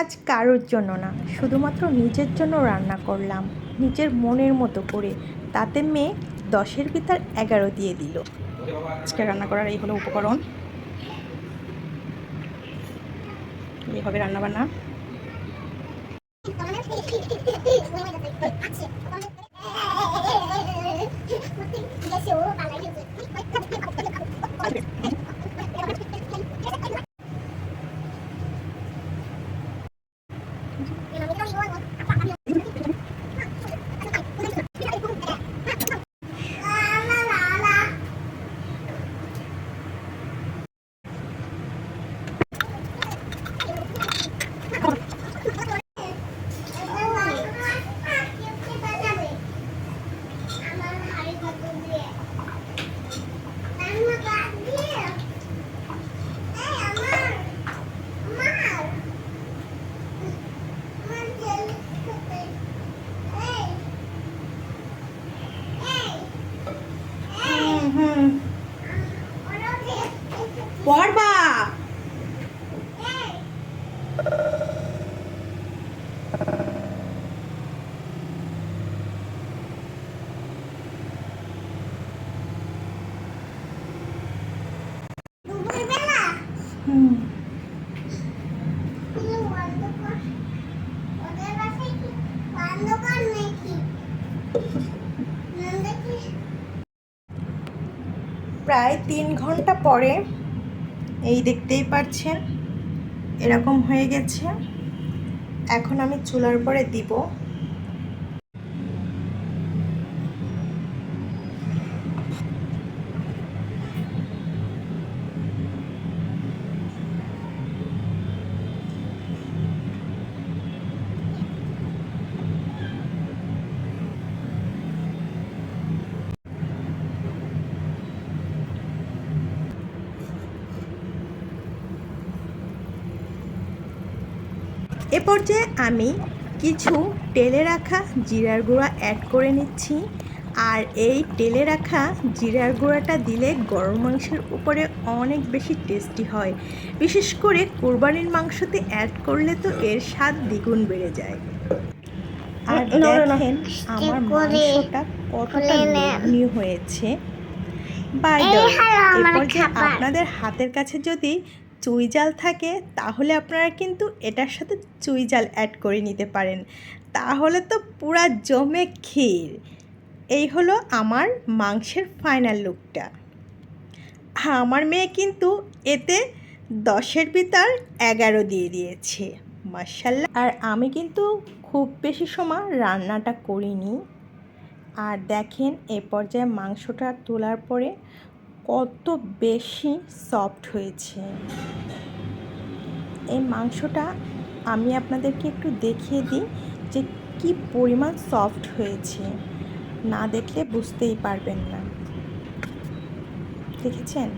আজ কারোর জন্য না শুধুমাত্র নিজের জন্য রান্না করলাম নিজের মনের মতো করে। তাতে মেয়ে দশের ভিতর এগারো দিয়ে দিল। আজকে রান্না করার এই হলো উপকরণ। এই হবে রান্না পড়বা। প্রায় তিন ঘণ্টা পরে এই দেখতেই পাচ্ছেন এরকম হয়ে গেছে। এখন আমি চুলার পরে দিব। এ পর্যায়ে আমি কিছু টেলে রাখা জিরার গুঁড়া অ্যাড করে নিচ্ছি আর এই টেলে রাখা জিরার গুঁড়াটা দিলে গরম মাংসের উপরে অনেক বেশি টেস্টি হয় বিশেষ করে কোরবানির মাংসতে অ্যাড করলে তো এর স্বাদ দ্বিগুণ বেড়ে যায় আর। দেখেন আমার মাংসটা কতটা। লোভনীয় হয়েছে বাই এই হলো আমার পর্যায়ে খাবার। আপনাদের হাতের কাছে যদি চুই জাল থাকে, তাহলে আপনারা কিন্তু এটার সাথে চুই জাল অ্যাড করে নিতে পারেন। তাহলে তো পুরা জমে ক্ষীর। এই হলো আমার মাংসের ফাইনাল লুকটা আমার মেয়ে কিন্তু এতে দশের ভিতর এগারো দিয়ে দিয়েছে। মার্শাল্লাহ আর আমি কিন্তু খুব বেশি সময় রান্নাটা করিনি। আর দেখেন, এ পর্যায়ে মাংসটা তোলার পরে কত বেশি সফট হয়েছে। এই মাংসটা আমি আপনাদেরকে একটু দেখিয়ে দিই যে কি পরিমাণ সফট হয়েছে। না দেখলে বুঝতেই পারবেন না। দেখেছেন?